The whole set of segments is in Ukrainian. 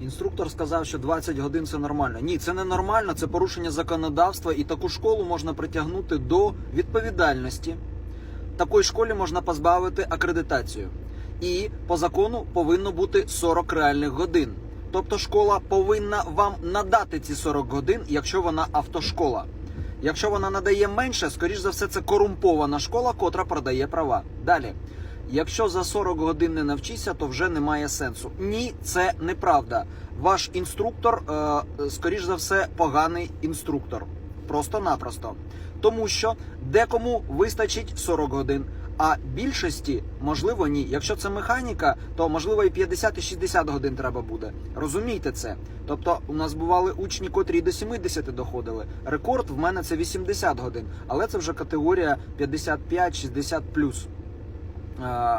Інструктор сказав, що 20 годин це нормально. Ні, це не нормально, це порушення законодавства, і таку школу можна притягнути до відповідальності. Такої школі можна позбавити акредитацію. І по закону повинно бути 40 реальних годин. Тобто школа повинна вам надати ці 40 годин, якщо вона автошкола. Якщо вона надає менше, скоріш за все, це корумпована школа, котра продає права. Далі. Якщо за 40 годин не навчишся, то вже немає сенсу. Ні, це неправда. Ваш інструктор, е, скоріш за все, поганий інструктор. Просто-напросто. Тому що декому вистачить 40 годин, а більшості, можливо, ні. Якщо це механіка, то можливо і 50 і 60 годин треба буде. Розумійте це. Тобто, у нас бували учні, котрі до 70 доходили. Рекорд в мене це 80 годин, але це вже категорія 55-60 плюс. Е,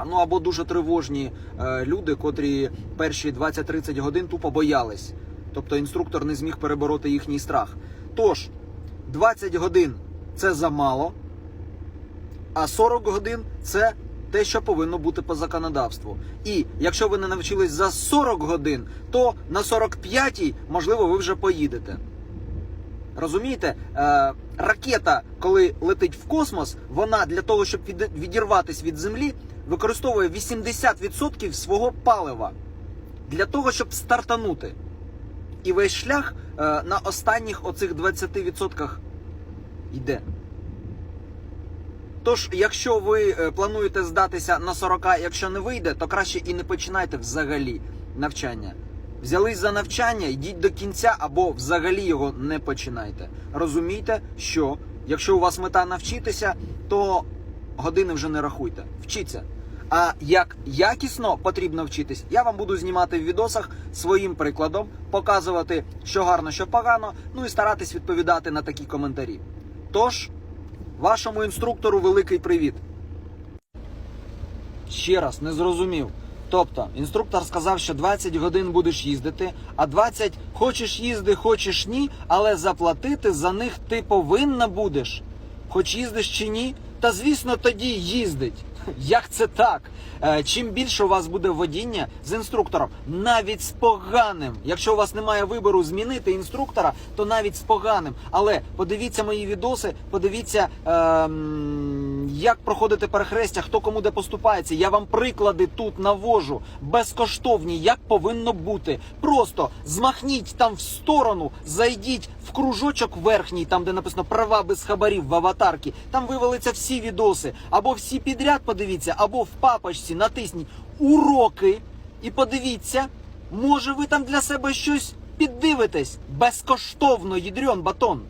Ну або дуже тривожні е, люди, котрі перші 20-30 годин тупо боялись. Тобто інструктор не зміг перебороти їхній страх. Тож, 20 годин це замало, а 40 годин це те, що повинно бути по законодавству. І якщо ви не навчились за 40 годин, то на 45-й, можливо, ви вже поїдете. Розумієте, е, ракета, коли летить в космос, вона для того, щоб від, відірватися від землі, використовує 80% свого палива для того, щоб стартанути. І весь шлях е, на останніх оцих 20% йде. Тож, якщо ви е, плануєте здатися на 40, якщо не вийде, то краще і не починайте взагалі навчання. Взялись за навчання, йдіть до кінця або взагалі його не починайте. Розумійте, що якщо у вас мета навчитися, то години вже не рахуйте. Вчіться. А як якісно потрібно вчитись, я вам буду знімати в відосах своїм прикладом, показувати, що гарно, що погано, ну і старатись відповідати на такі коментарі. Тож, вашому інструктору великий привіт. Ще раз не зрозумів. Тобто, інструктор сказав, що 20 годин будеш їздити, а 20 хочеш їзди, хочеш ні, але заплатити за них ти повинна будеш. Хоч їздиш чи ні, та звісно тоді їздить. Як це так? Е, Чим більше у вас буде водіння з інструктором, навіть з поганим. Якщо у вас немає вибору змінити інструктора, то навіть з поганим. Але подивіться мої відоси, подивіться, ем, як проходити перехрестя, хто кому де поступається. Я вам приклади тут навожу безкоштовні, як повинно бути. Просто змахніть там в сторону, зайдіть в кружочок верхній, там де написано права без хабарів в аватарці. Там вивалиться всі відоси, або всі підряд подивіться, або в папочці натисніть уроки і подивіться, може ви там для себе щось піддивитесь безкоштовно, їдрьон батон.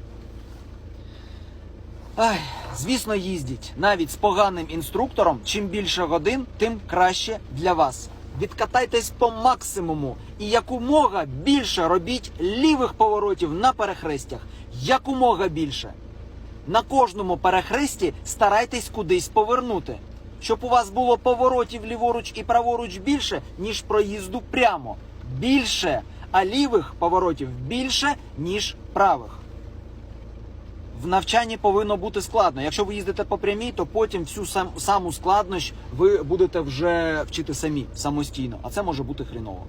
Ай, звісно, їздіть навіть з поганим інструктором. Чим більше годин, тим краще для вас. Відкатайтесь по максимуму і якомога більше робіть лівих поворотів на перехрестях. Якомога більше. На кожному перехресті старайтесь кудись повернути, щоб у вас було поворотів ліворуч і праворуч більше, ніж проїзду прямо. Більше, а лівих поворотів більше, ніж правих. В навчанні повинно бути складно. Якщо ви їздите по прямій, то потім всю сам, саму складнощ ви будете вже вчити самі самостійно, а це може бути хріново.